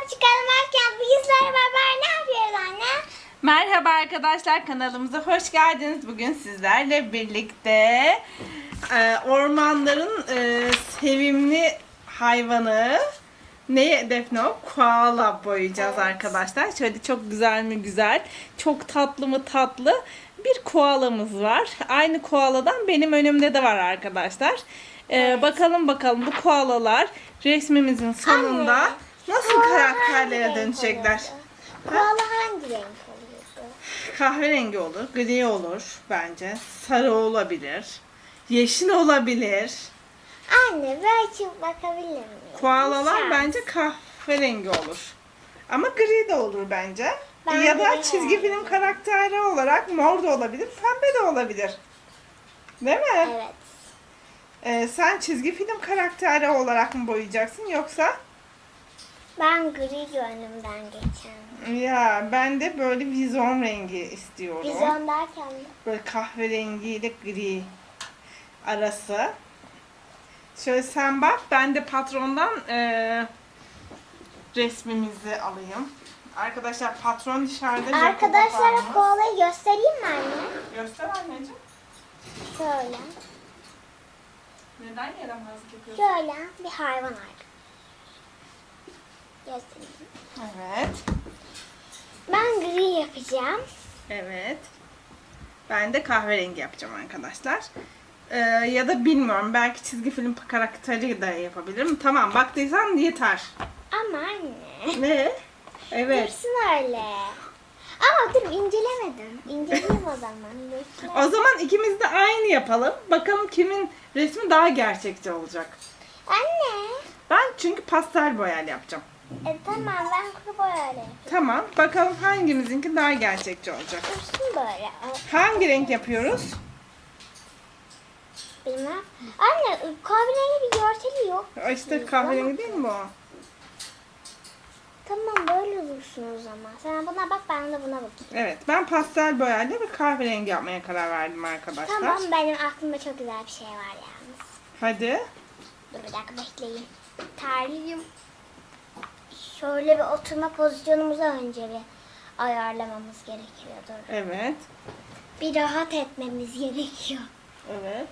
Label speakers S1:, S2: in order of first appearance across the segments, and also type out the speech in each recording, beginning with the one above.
S1: Çıkalım varken bu yüzlere beraber ne yapıyoruz anne?
S2: Merhaba arkadaşlar kanalımıza hoş geldiniz. Bugün sizlerle birlikte e, ormanların e, sevimli hayvanı ne Defne o? Koala boyayacağız
S1: Evet.
S2: arkadaşlar. Şöyle çok güzel mi güzel, çok tatlı mı tatlı bir koalamız var. Aynı koaladan benim önümde de var arkadaşlar. E,
S1: Evet.
S2: Bakalım bakalım bu koalalar resmimizin sonunda
S1: Anne,
S2: nasıl karakterlere
S1: oluyordu? Koala hangi renk oluyordu?
S2: Kahverengi olur, gri olur bence. Sarı olabilir. Yeşil olabilir.
S1: Anne bir açıp bakabilir miyim?
S2: Koalalar
S1: Şans.
S2: bence kahverengi olur. Ama gri de olur bence.
S1: Ben
S2: ya da çizgi film karakteri olarak mor da olabilir, pembe de olabilir. Değil mi?
S1: Evet.
S2: Ee, sen çizgi film karakteri olarak mı boyayacaksın yoksa?
S1: Ben gri gönlümden geçen.
S2: Ya ben de böyle vizon rengi istiyorum.
S1: Vizyon derken de.
S2: Böyle kahverengi ile gri arası. Şöyle sen bak ben de patrondan eee, resmimizi alayım. Arkadaşlar patron dışarıda.
S1: Arkadaşlara koalayı göstereyim mi anne?
S2: Göster anneciğim.
S1: Şöyle.
S2: Neden yaramazlık yapıyorsun?
S1: Şöyle bir hayvan arkadaş. Göstereyim.
S2: Evet.
S1: Ben gri yapacağım.
S2: Evet. Ben de kahverengi yapacağım arkadaşlar. Eee, ya da bilmiyorum belki çizgi film karakteri de yapabilirim. Tamam baktıysan yeter.
S1: Ama anne.
S2: Ne? Evet.
S1: Dursun öyle. Ama dur incelemedim. İnceleyeyim o zaman.
S2: O zaman ikimiz de aynı yapalım. Bakalım kimin resmi daha gerçekçi olacak.
S1: Anne.
S2: Ben çünkü pastel boyayla yapacağım.
S1: E tamam ben kuru boyayla.
S2: Tamam. Bakalım hangimizinki daha gerçekçi olacak.
S1: Dursun böyle.
S2: Hangi renk yapıyoruz?
S1: Bilmem. Anne kahverengi bir görseli yok.
S2: İşte kahverengi değil mi o?
S1: Tamam böyle dursun o zaman. Sen buna bak ben de buna bakayım.
S2: Evet. Ben pastel boyayla ve kahverengi yapmaya karar verdim arkadaşlar.
S1: Tamam benim aklımda çok güzel bir şey var yalnız.
S2: Hadi.
S1: Dur bir dakika bekleyin. Terliyim. Şöyle bir oturma pozisyonumuzu önce bir ayarlamamız gerekiyordur.
S2: Evet.
S1: Bir rahat etmemiz gerekiyor.
S2: Evet.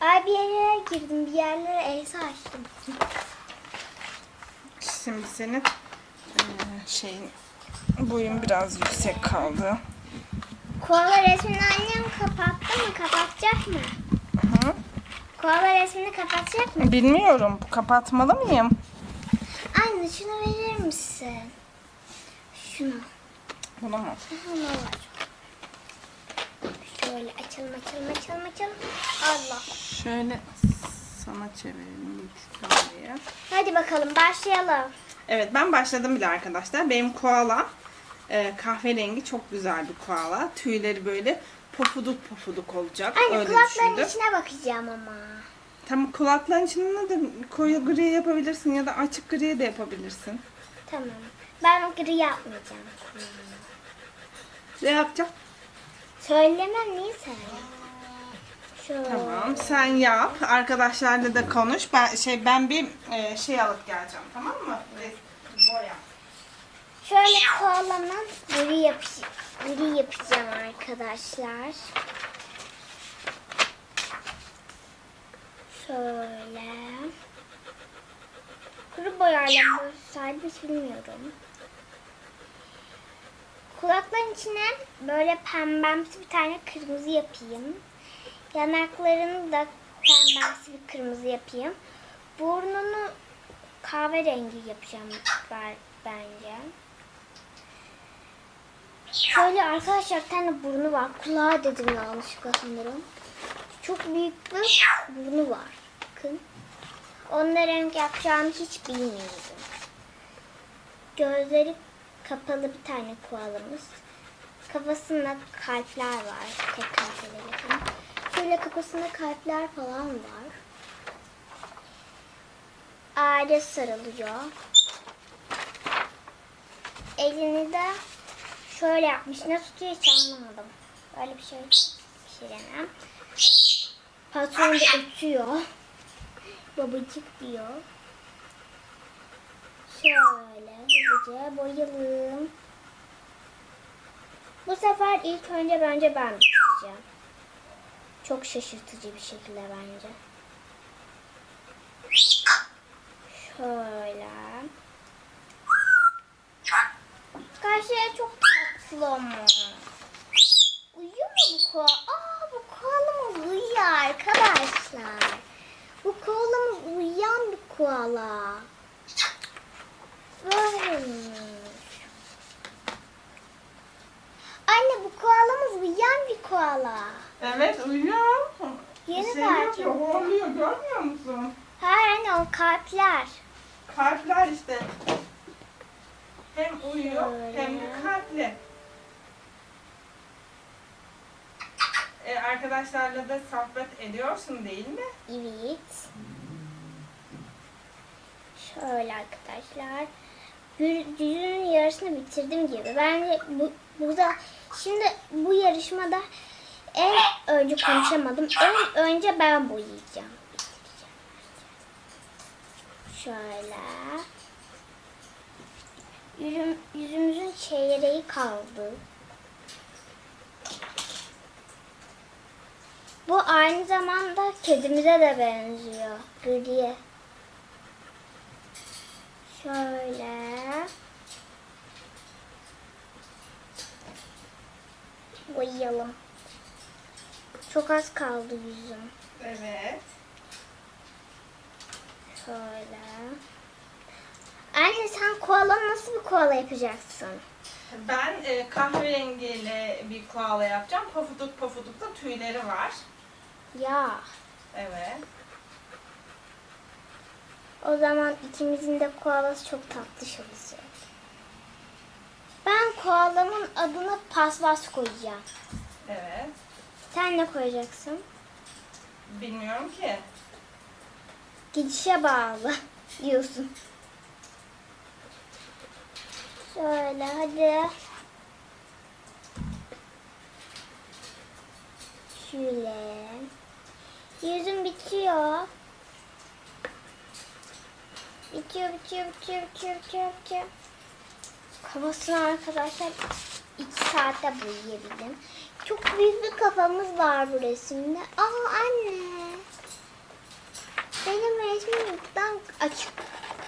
S1: Ay bir yerlere girdim, bir yerlere elsa açtım.
S2: Şimdi senin şeyin boyun biraz yüksek kaldı.
S1: Koala resmini annem kapattı mı? Kapatacak mı?
S2: Hı?
S1: Koala resmini kapatacak mı?
S2: Bilmiyorum. Kapatmalı mıyım?
S1: Anne şunu verir misin? Şunu.
S2: Bunu mu?
S1: Bunu var. Şöyle açalım açalım açalım açalım. Allah.
S2: Şöyle sana çevirelim ilk kamerayı.
S1: Hadi bakalım başlayalım.
S2: Evet ben başladım bile arkadaşlar. Benim koala e, kahverengi çok güzel bir koala. Tüyleri böyle pofuduk pofuduk olacak.
S1: Anne
S2: Öyle
S1: kulakların
S2: düşündüm.
S1: içine bakacağım ama.
S2: Tam kulakların içine de koyu gri yapabilirsin ya da açık gri de yapabilirsin.
S1: Tamam. Ben gri yapmayacağım.
S2: Ne yapacağım?
S1: Söylemem niye söyle? Şöyle.
S2: Tamam sen yap. Arkadaşlarla da konuş. Ben şey ben bir e, şey alıp geleceğim tamam mı? Res- Boya.
S1: Şöyle koalamın gri, yapış gri yapacağım arkadaşlar. Şöyle. Kuru boyayla hiç bilmiyorum. Kulakların içine böyle pembemsi bir tane kırmızı yapayım. Yanaklarını da pembemsi bir kırmızı yapayım. Burnunu kahverengi yapacağım ben- bence. Şöyle arkadaşlar bir tane burnu var. Kulağı dedim yanlışlıkla sanırım. Çok büyük bir burnu var. Bakın. Onunla renk yapacağımı hiç bilmiyordum. Gözleri kapalı bir tane koalamız. Kafasında kalpler var. Tekrar yapayım. Şöyle kafasında kalpler falan var. Aile sarılıyor. Elini de şöyle yapmış. Ne tutuyor hiç anlamadım. Böyle bir şey pişiremem. Patron da ötüyor. Babacık diyor. Şöyle hızlıca boyayalım. Bu sefer ilk önce bence ben bitireceğim. Çok şaşırtıcı bir şekilde bence. Şöyle. Karşıya çok tatlı ama. Uyuyor mu bu koala? Aa uyuyor arkadaşlar. Bu koalamız uyuyan bir koala. Böyleymiş. Anne bu koalamız uyuyan bir koala.
S2: Evet uyuyor.
S1: Yeni
S2: şey
S1: fark ettim.
S2: horluyor görmüyor musun?
S1: Hayır anne o kalpler.
S2: Kalpler işte. Hem uyuyor
S1: Şöyle.
S2: hem de kalpli. Ee, arkadaşlarla da sohbet ediyorsun değil mi?
S1: Evet. Şöyle arkadaşlar. Yüzünün yarısını bitirdim gibi. Bence bu, burada şimdi bu yarışmada en önce konuşamadım. En önce ben boyayacağım. Şöyle. Yüzüm, yüzümüzün çeyreği kaldı. Bu aynı zamanda kedimize de benziyor. Gri. Şöyle. Boyayalım. Çok az kaldı yüzüm.
S2: Evet.
S1: Şöyle. Anne sen koala nasıl bir koala yapacaksın?
S2: Ben e, kahverengiyle bir koala yapacağım. Pofuduk pofuduk da tüyleri var.
S1: Ya.
S2: Evet.
S1: O zaman ikimizin de koalası çok tatlış olacak. Ben koalamın adına paspas koyacağım.
S2: Evet.
S1: Sen ne koyacaksın?
S2: Bilmiyorum ki.
S1: Gidişe bağlı diyorsun. Şöyle hadi. Şöyle. Yüzüm bitiyor. Bitiyor, bitiyor, bitiyor, bitiyor, bitiyor, bitiyor. Kafasını arkadaşlar iki saatte boyayabildim. Çok büyük bir kafamız var bu resimde. Aa anne. Benim resmim yurttan açık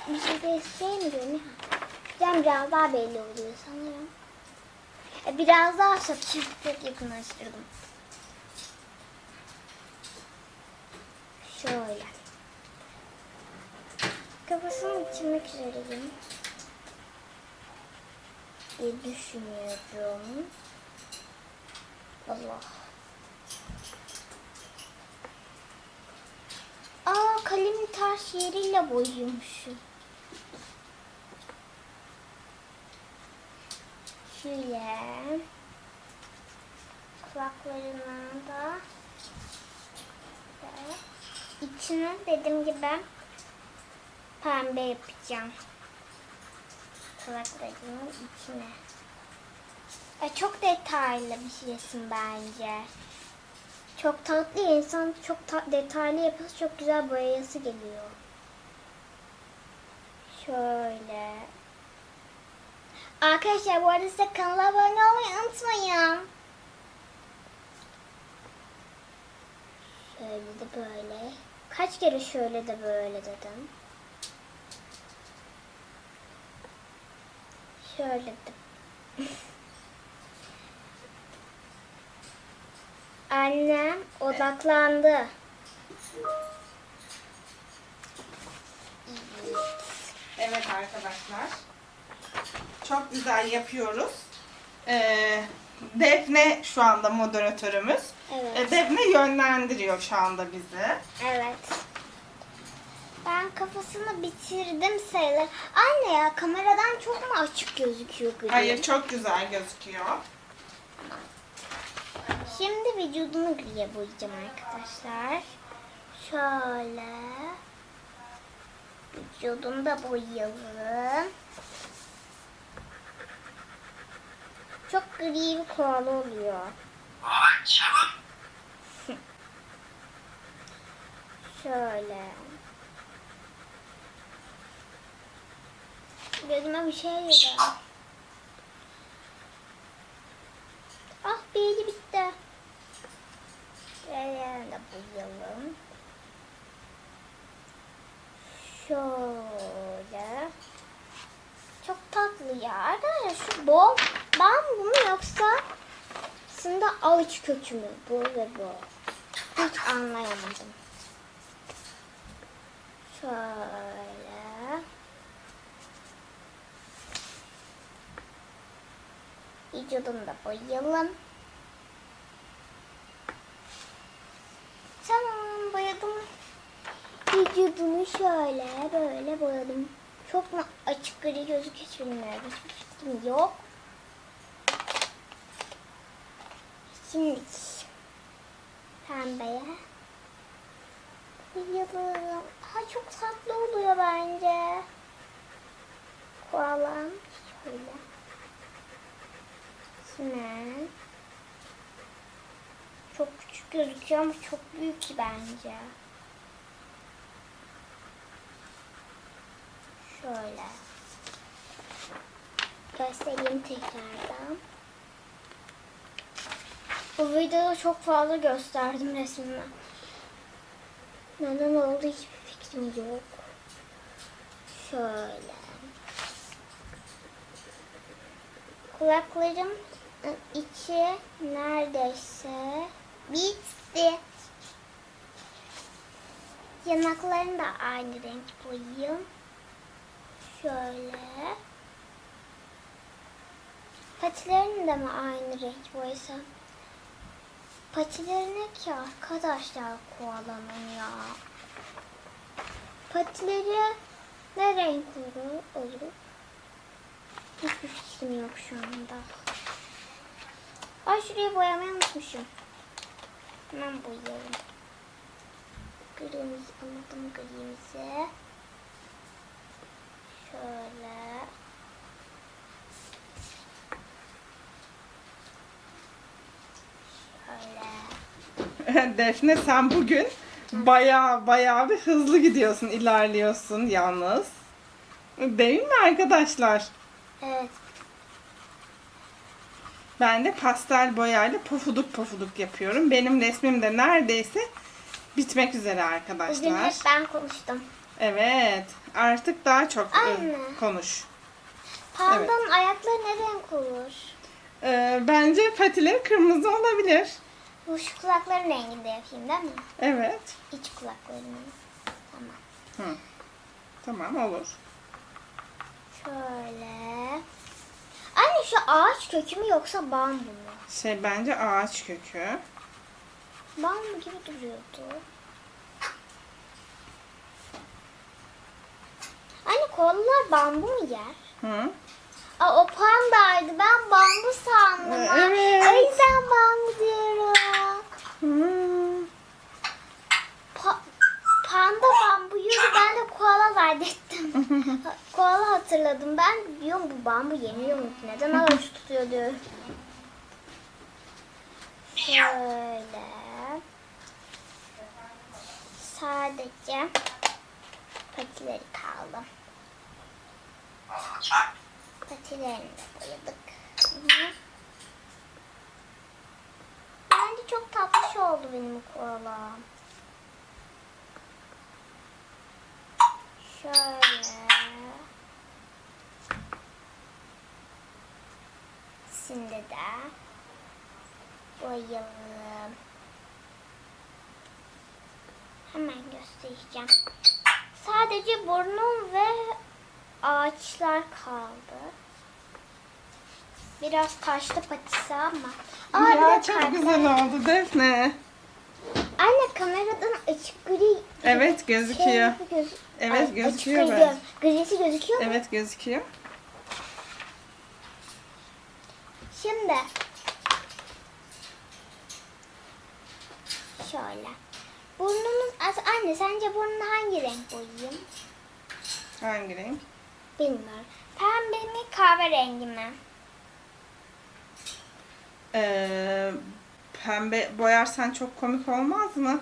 S1: bir şey göstermiyor ne? Güzel biraz daha belli oluyor sanırım. E, Biraz daha çok yakınlaştırdım. Şöyle. Kafasını bitirmek üzereyim. diye düşünüyorum. Allah. Aa kalemi taş yeriyle boyuyormuşum. Şöyle. Kulaklarına da ve içine dediğim gibi pembe yapacağım. Kulaklarının içine. E, çok detaylı bir resim bence. Çok tatlı insan çok ta- detaylı yapısı çok güzel boyayası geliyor. Şöyle. Arkadaşlar bu arada size kanala abone olmayı unutmayın. Şöyle de böyle. Kaç kere şöyle de böyle dedim. Şöyle de. Annem odaklandı.
S2: Evet arkadaşlar. Çok güzel yapıyoruz. Ee, Defne şu anda moderatörümüz.
S1: Evet.
S2: Ee, Defne yönlendiriyor şu anda bizi.
S1: Evet. Ben kafasını bitirdim sayılır. Anne ya kameradan çok mu açık gözüküyor gri?
S2: Hayır çok güzel gözüküyor.
S1: Şimdi vücudunu griye boyayacağım arkadaşlar. Şöyle. Vücudunu da boyayalım. Çok gri bir koala oluyor. Şöyle. Gözüme bir şey yedi. Ah biri bitti. Diğerlerini de boyayalım. Şöyle. Çok tatlı ya. Arkadaşlar şu bol bambu mu yoksa aslında avuç kökü mü bu ve bu? Hiç anlayamadım. Şöyle. Vücudunu da boyayalım. Tamam boyadım. Vücudunu şöyle böyle boyadım. Çok mu açık gri gözüküyor hiç bilmiyorum. Hiçbir fikrim yok. Şimdi pembeye boyayalım. Ha çok tatlı oluyor bence. Koalam şöyle. Simen. Çok küçük gözüküyor ama çok büyük bence. Şöyle. Göstereyim tekrardan. Bu videoda çok fazla gösterdim resmimi. Neden oldu hiçbir fikrim yok. Şöyle. Kulaklarım içi neredeyse bitti. Yanaklarını da aynı renk boyayayım. Şöyle. Patilerini de mi aynı renk boyasam? Patilerine ki arkadaşlar koalanın ya. Patileri ne renk olur? olur? Hiçbir fikrim yok şu anda. Ay şuraya boyamayı unutmuşum. Hemen boyayalım. Grimizi anladım grimizi. Şöyle.
S2: Defne sen bugün baya baya bir hızlı gidiyorsun, ilerliyorsun yalnız. Değil mi arkadaşlar?
S1: Evet.
S2: Ben de pastel boyayla pofuduk pofuduk yapıyorum. Benim resmim de neredeyse bitmek üzere
S1: Bugün
S2: arkadaşlar.
S1: hep ben konuştum.
S2: Evet. Artık daha çok e,
S1: Anne.
S2: konuş.
S1: Pandanın ayakları ne renk olur?
S2: Ee, bence patileri kırmızı olabilir.
S1: Bu şu kulakların renginde yapayım değil mi?
S2: Evet.
S1: İç kulaklarını. Tamam.
S2: Hı. Tamam olur.
S1: Şöyle. Anne şu ağaç kökü mü yoksa bambu mu?
S2: Şey bence ağaç kökü.
S1: Bambu gibi duruyordu. Anne koalalar bambu mu yer?
S2: Hı.
S1: Aa, o pandaydı. Ben bambu sandım.
S2: Evet.
S1: O yüzden bambu diyorum. Pa- panda bambu yiyordu. Ben de koala zannettim. koala hatırladım. Ben diyorum bu bambu yemiyor mu? Neden ağaç tutuyor diyor. Şöyle. Sadece patileri kaldı. Boyadık. Hı. Bence çok tatlış oldu benim koalam. Şöyle. Şimdi de boyayalım. Hemen göstereceğim. Sadece burnum ve ağaçlar kaldı. Biraz taşlı patisi ama. Aa,
S2: ya çok
S1: kalpler.
S2: güzel oldu Defne.
S1: Anne kameradan açık gri
S2: Evet gözüküyor.
S1: şey göz-
S2: Evet,
S1: Ay, açık
S2: gözüküyor
S1: gri
S2: bence.
S1: diyorum. Grisi gözüküyor mu?
S2: Evet gözüküyor.
S1: Şimdi şöyle. Burnumuz As- anne sence burnunu hangi renk boyayayım?
S2: Hangi renk?
S1: Bilmiyorum. Pembe mi kahverengi mi?
S2: Ee, pembe boyarsan çok komik olmaz mı?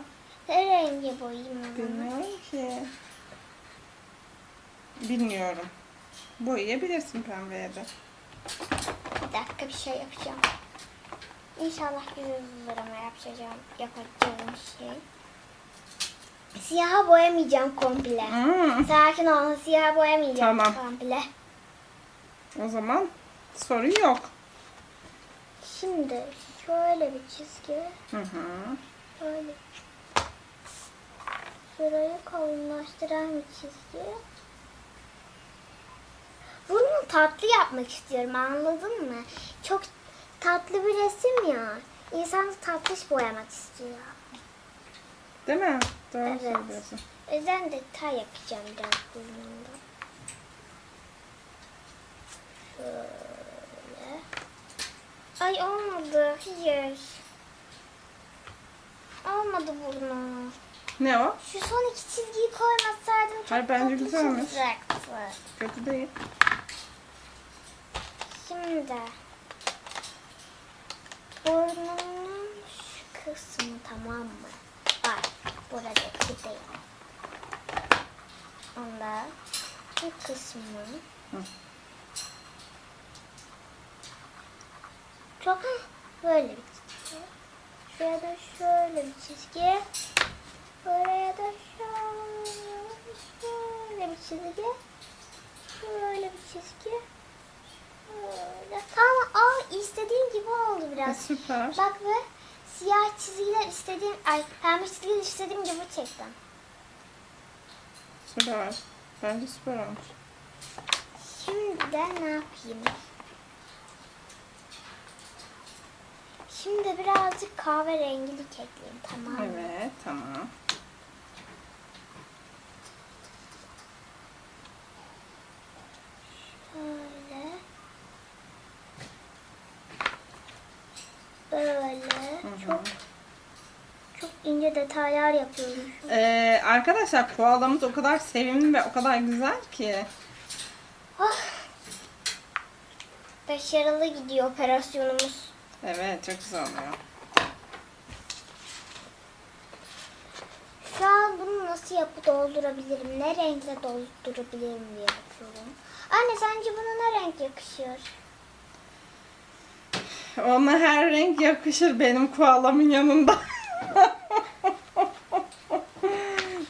S1: Ne rengi boyayayım onu?
S2: Bilmiyorum ki. Bilmiyorum. Boyayabilirsin pembeye de.
S1: Bir dakika bir şey yapacağım. İnşallah güzel olur ama yapacağım, yapacağım şey. Siyaha boyamayacağım komple.
S2: Hmm,
S1: Sakin ol, siyaha boyamayacağım
S2: Tamam.
S1: komple.
S2: o zaman sorun yok.
S1: Şimdi şöyle bir çizgi,
S2: Hı hı.
S1: şöyle. Şurayı kalınlaştıran bir çizgi. Bunu tatlı yapmak istiyorum anladın mı? Çok tatlı bir resim ya. İnsan tatlış boyamak istiyor.
S2: Değil mi? Doğru
S1: Evet.
S2: söylüyorsun.
S1: O yüzden detay yapacağım biraz burnunda. Şöyle. Ay olmadı. Hayır. Olmadı burnu.
S2: Ne o?
S1: Şu son iki çizgiyi koymasaydım çok
S2: Hayır, bence
S1: tatlı
S2: güzelmiş.
S1: olacaktı.
S2: Kötü değil.
S1: Şimdi burnunun şu kısmı tamam mı? Bak buradaki değil. Onda bu kısmı
S2: Hı.
S1: Çok böyle bir çizgi. Şuraya da şöyle bir çizgi. Buraya da şöyle, bir çizgi. Şöyle bir çizgi. Böyle. Tamam aa istediğim gibi oldu
S2: E,
S1: biraz.
S2: süper.
S1: Bak ve siyah çizgiler istediğim, ay pembe çizgiler istediğim gibi çektim.
S2: Süper. Bence süper olmuş.
S1: Şimdi de ne yapayım? Şimdi birazcık kahverengilik ekleyeyim tamam mı?
S2: Evet, tamam.
S1: Böyle. Böyle.
S2: Hı hı.
S1: Çok çok ince detaylar yapıyorum. şu an.
S2: Ee, arkadaşlar koalamız o kadar sevimli ve o kadar güzel ki.
S1: Ah. Başarılı gidiyor operasyonumuz.
S2: Evet, çok güzel oluyor.
S1: Şu an bunu nasıl yapıp doldurabilirim? Ne renkle doldurabilirim diye bakıyorum. Anne sence buna ne renk yakışır?
S2: Ona her renk yakışır benim koalamın yanında.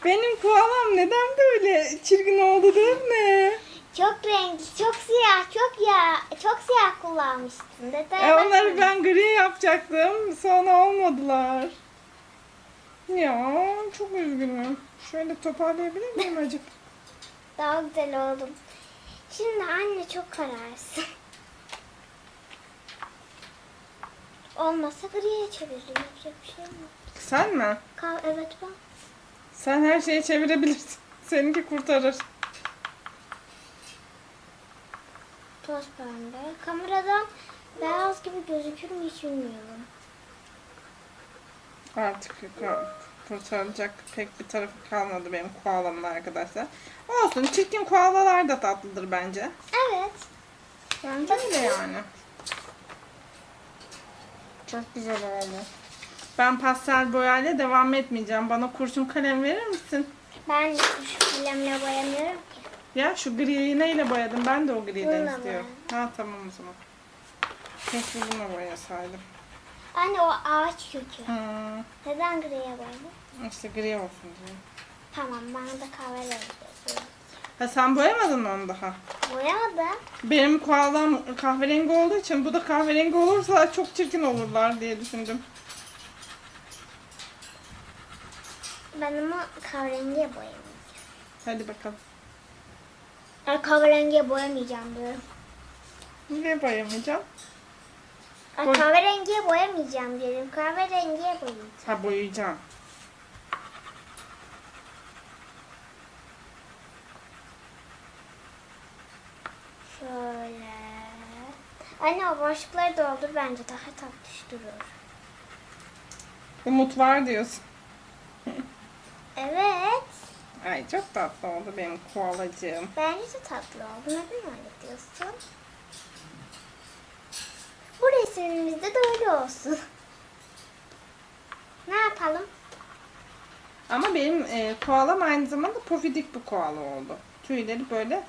S2: benim koalam neden böyle çirkin oldu değil mi?
S1: Çok renkli, çok siyah, çok ya, çok siyah kullanmışsın. Detaya
S2: E, onları ben gri yapacaktım. Sonra olmadılar. Ya çok üzgünüm. Şöyle toparlayabilir miyim acık?
S1: Daha güzel oldum. Şimdi anne çok kararsın. Olmazsa griye çevirdim. Yapacak bir şey yok.
S2: Sen mi?
S1: Kal evet ben.
S2: Sen her şeyi çevirebilirsin. Seninki kurtarır.
S1: Toz pembe. Kameradan beyaz gibi gözükür mü hiç bilmiyorum.
S2: Artık kurtarılacak pek bir tarafı kalmadı benim koalamın arkadaşlar. Olsun çirkin koalalar da tatlıdır bence.
S1: Evet.
S2: Bence öyle yani. Çok güzel oldu. Ben pastel boyayla devam etmeyeceğim. Bana kurşun kalem verir misin?
S1: Ben kalemle boyamıyorum ki.
S2: Ya şu griyi neyle boyadım? Ben de o griden
S1: Bununla
S2: istiyorum. Ha tamam o zaman. Keşke bununla boyasaydım.
S1: Anne o ağaç kökü.
S2: Hmm,
S1: Neden griye boyadın?
S2: işte gri olsun diye.
S1: Tamam bana da kahverengi yapıyorum.
S2: Ha sen boyamadın mı onu daha?
S1: Boyamadım.
S2: Benim koalam kahverengi olduğu için bu da kahverengi olursa çok çirkin olurlar diye düşündüm.
S1: Ben ama kahverengiye boyamayacağım.
S2: Hadi bakalım.
S1: Ay kahverengiye boyamayacağım diyorum.
S2: Niye boyamayacağım?
S1: Ay
S2: Boy-
S1: kahverengiye boyamayacağım diyorum. Kahverengiye boyayacağım.
S2: Ha boyayacağım.
S1: Şöyle. Anne o boşlukları doldur bence daha tatlış durur.
S2: Umut var diyorsun.
S1: Evet.
S2: Ay çok tatlı oldu benim koalacığım.
S1: Bence de tatlı oldu. Neden öyle diyorsun? Bu resimimizde de öyle olsun. Ne yapalım?
S2: Ama benim e, koalam aynı zamanda pofidik bir koala oldu. Tüyleri böyle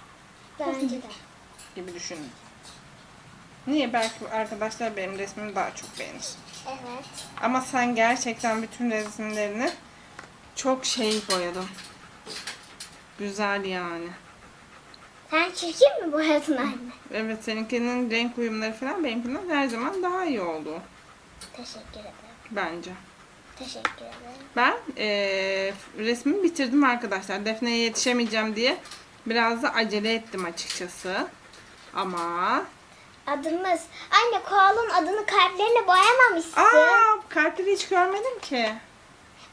S1: Bence de.
S2: gibi düşünün. Niye? Belki arkadaşlar benim resmimi daha çok beğenir.
S1: Evet.
S2: Ama sen gerçekten bütün resimlerini çok şey boyadın. Güzel yani.
S1: Sen çirkin mi boyadın anne?
S2: Evet seninkinin renk uyumları falan benimkinden her zaman daha iyi oldu.
S1: Teşekkür ederim.
S2: Bence.
S1: Teşekkür ederim.
S2: Ben eee resmimi bitirdim arkadaşlar. Defne'ye yetişemeyeceğim diye biraz da acele ettim açıkçası. Ama
S1: Adımız. Anne koalın adını kalplerine boyamamışsın.
S2: aa kalpleri hiç görmedim ki.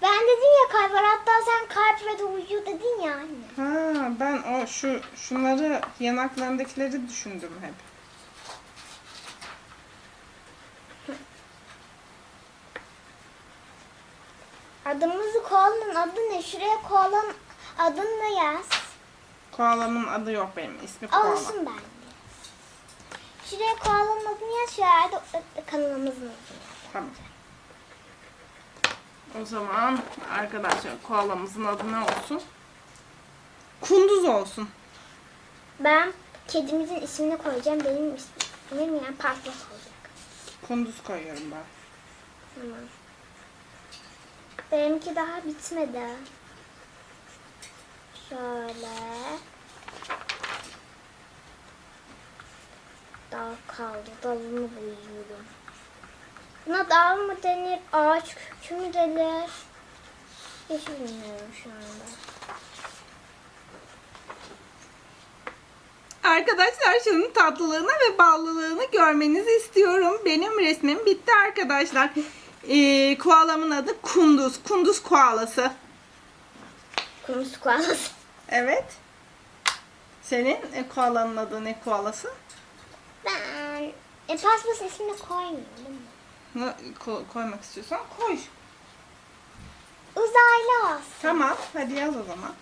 S1: Ben dedim ya kalp var. Hatta sen kalp ve de uyuyor dedin ya anne.
S2: Ha ben o şu şunları yanaklarındakileri düşündüm hep.
S1: Adımızı koalanın adı ne? Şuraya koalanın adını yaz.
S2: Koalamın adı yok benim. ismi Koala.
S1: Olsun bence. Şuraya koalanın adını yaz. Şuraya da kanalımızın adını yaz.
S2: Tamam. O zaman arkadaşlar koalamızın adı ne olsun? Kunduz olsun.
S1: Ben kedimizin ismini koyacağım. Benim ismim yani Paspas olacak.
S2: Kunduz koyuyorum ben.
S1: Tamam. Benimki daha bitmedi. Şöyle. Dal kaldı. Dalını boyuyorum. Buna dal mı denir? Ağaç kökü mü denir? Hiç bilmiyorum şu anda.
S2: Arkadaşlar şunun tatlılığını ve ballılığını görmenizi istiyorum. Benim resmim bitti arkadaşlar. Ee, koalamın adı Kunduz. Kunduz koalası.
S1: Kumsu koalası.
S2: Evet. Senin e, koalanın adı ne koalası?
S1: Ben e, paspasın ismini koymuyorum.
S2: Koymak istiyorsan koy.
S1: Uzaylı olsun.
S2: Tamam. Hadi yaz o zaman.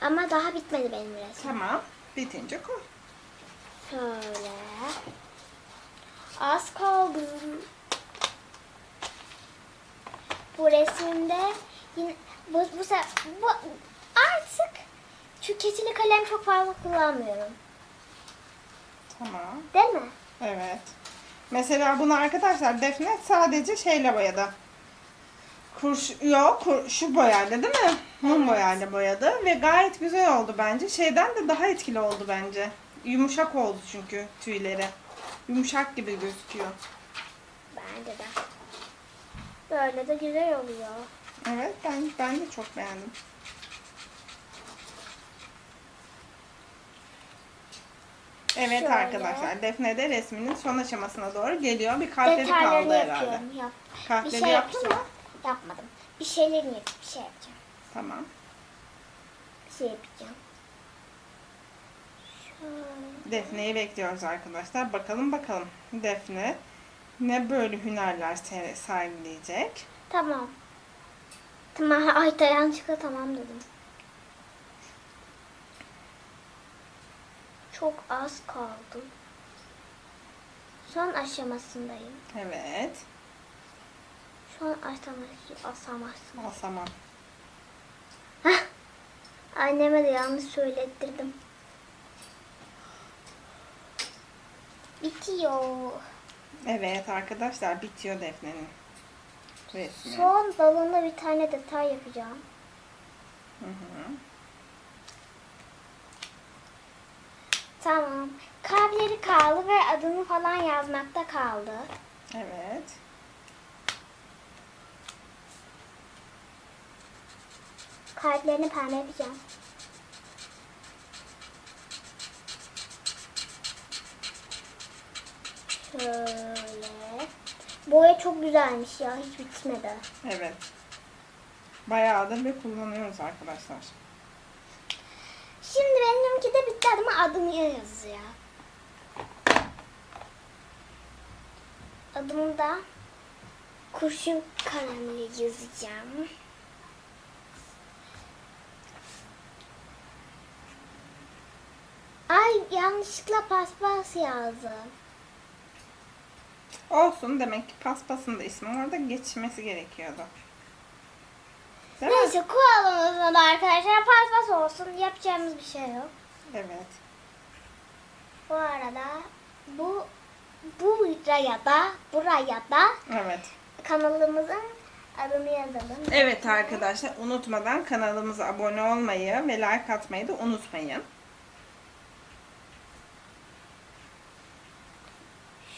S1: Ama daha bitmedi benim resim.
S2: Tamam. Bitince koy.
S1: Şöyle. Az kaldı. Bu resimde yine bu, bu, bu artık şu keçili kalem çok fazla kullanmıyorum.
S2: Tamam.
S1: Değil mi?
S2: Evet. Mesela bunu arkadaşlar Defne sadece şeyle boyadı. Kurş, yok şu boyayla değil mi? Mum
S1: Evet.
S2: boyayla boyadı ve gayet güzel oldu bence. Şeyden de daha etkili oldu bence. Yumuşak oldu çünkü tüyleri. Yumuşak gibi gözüküyor.
S1: Bence de. Böyle de güzel oluyor.
S2: Evet ben, ben de çok beğendim. Evet
S1: Şöyle.
S2: arkadaşlar Defne de resminin son aşamasına doğru geliyor. Bir kalpleri
S1: Detaylarını
S2: kaldı herhalde.
S1: yapıyorum. Yap. Bir
S2: Kalpleri
S1: şey
S2: yaptın
S1: yapacağım.
S2: mı?
S1: Yapmadım. Bir şeylerini yap. Bir şey yapacağım.
S2: Tamam.
S1: Bir şey yapacağım. Şöyle.
S2: Defne'yi bekliyoruz arkadaşlar. Bakalım bakalım. Defne ne böyle hünerler se- sergileyecek.
S1: Tamam. Tamam. Ay yanlışlıkla tamam dedim. Çok az kaldı. Son aşamasındayım.
S2: Evet.
S1: Son aşaması, aşaması.
S2: Asaman.
S1: Hah. Anneme de yanlış söylettirdim. Bitiyor.
S2: Evet arkadaşlar bitiyor Defne'nin resmi.
S1: Son dalında bir tane detay yapacağım.
S2: Hı hı.
S1: Tamam. Kalpleri kaldı ve adını falan yazmakta kaldı.
S2: Evet.
S1: Kalplerini pembe yapacağım. Şöyle. Boya çok güzelmiş ya. Hiç bitmedi.
S2: Evet. Bayağıdır bir kullanıyoruz arkadaşlar.
S1: Şimdi benimki de bitti ama adımı yazıyor. Adımı da kurşun kalemle yazacağım. Ay yanlışlıkla paspas yazdım.
S2: Olsun demek ki paspasın da ismi orada geçmesi gerekiyordu. Değil mi?
S1: Neyse koyalım o zaman arkadaşlar. Paspas olsun. Yapacağımız bir şey yok.
S2: Evet.
S1: Bu arada bu buraya da buraya da
S2: Evet.
S1: kanalımızın adını yazalım.
S2: Evet arkadaşlar unutmadan kanalımıza abone olmayı ve like atmayı da unutmayın.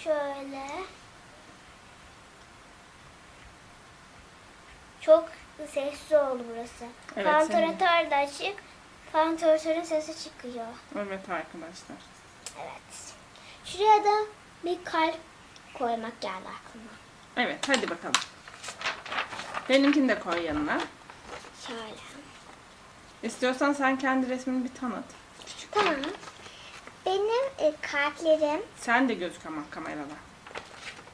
S1: Şöyle. Çok sessiz oldu burası.
S2: Evet,
S1: Vantilatör de açık. Vantilatörün sesi çıkıyor.
S2: Evet arkadaşlar.
S1: Evet. Şuraya da bir kalp koymak geldi aklıma.
S2: Evet hadi bakalım. Benimkini de koy yanına.
S1: Şöyle.
S2: İstiyorsan sen kendi resmini bir tanıt.
S1: Tamam. Benim e, kalplerim,
S2: Sen de gözük ama kamerada.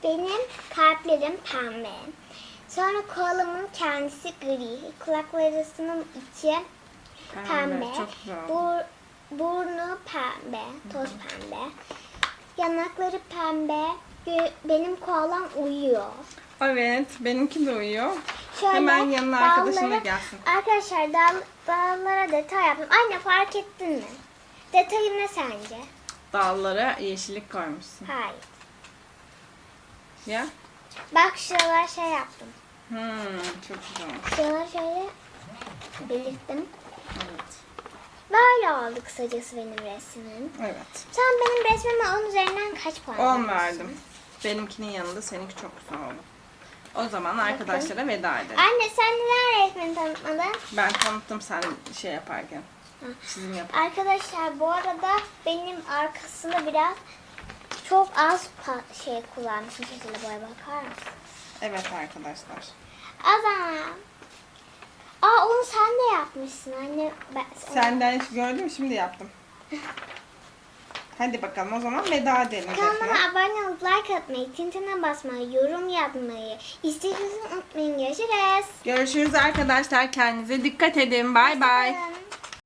S1: benim kalplerim pembe. Sonra kolamın kendisi gri. Kulaklarısının içi pembe. Bur- burnu pembe, toz pembe. Yanakları pembe. Benim koalam uyuyor.
S2: Evet benimki de uyuyor.
S1: Şöyle
S2: Hemen yanına arkadaşın da
S1: dallara-
S2: gelsin.
S1: Arkadaşlar dal, dallara detay yaptım. Anne fark ettin mi? Detayım ne sence?
S2: Dallara yeşillik koymuşsun.
S1: Hayır.
S2: Ya?
S1: Bak şuralar şey yaptım.
S2: Hmm, çok güzel olmuş.
S1: Şuralar şöyle belirttim.
S2: Evet.
S1: Böyle oldu kısacası benim resmim.
S2: Evet.
S1: Sen benim resmime 10 üzerinden kaç puan
S2: 10
S1: veriyorsun?
S2: verdim. Benimkinin yanında seninki çok güzel oldu. O zaman arkadaşlara veda edelim.
S1: Anne sen neden resmini tanıtmadın?
S2: Ben tanıttım sen şey yaparken. Çizim yap.
S1: Arkadaşlar bu arada benim arkasında biraz çok az şey kullanmışım. Şöyle boya bakar mısın?
S2: Evet arkadaşlar.
S1: Zaman. Aa onu sen de yapmışsın anne. Ben,
S2: Senden hiç gördüm mü? Şimdi yaptım. Hadi bakalım o zaman veda edelim.
S1: Kanalıma abone olup like atmayı, tintine basmayı, yorum yapmayı, isteğinizi unutmayın. Görüşürüz.
S2: Görüşürüz arkadaşlar. Kendinize dikkat edin. Bay bay.